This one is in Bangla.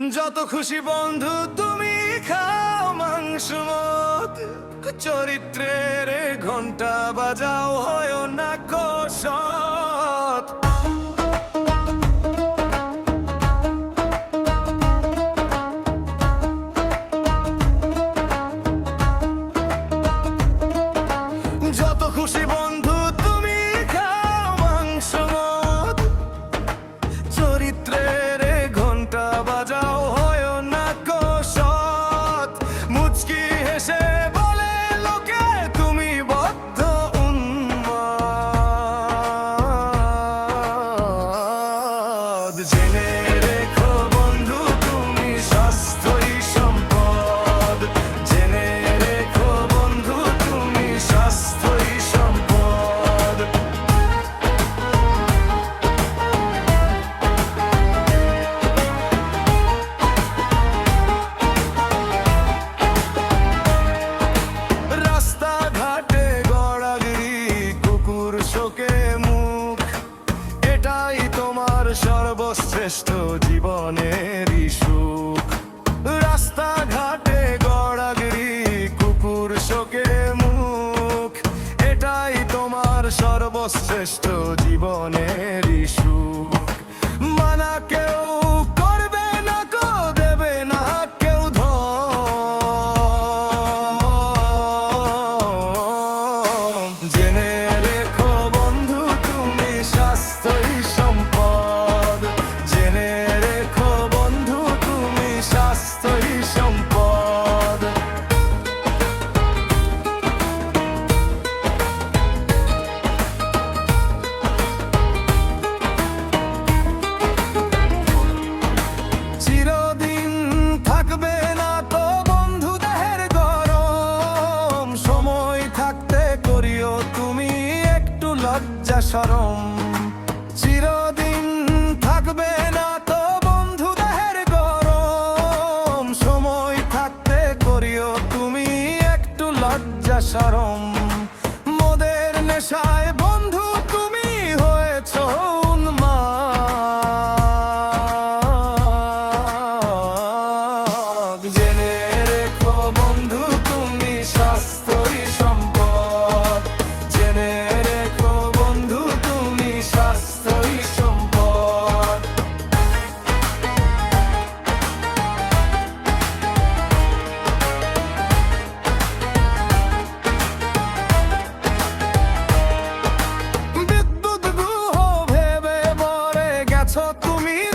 যত খুশি বন্ধু, তুমি খাও মাংস চরিত্রের ঘণ্টা বাজাও, হয় না কসত যত খুশি বন্ধু, তুমি মদ। the. সর্বশ্রেষ্ঠ জীবনের সুখ। রাস্তাঘাটে গড়াগড়ি কুকুর শোকে মুখ। এটাই তোমার সর্বশ্রেষ্ঠ জীবনের সুখ। মানা কেউ চিরদিন comigo.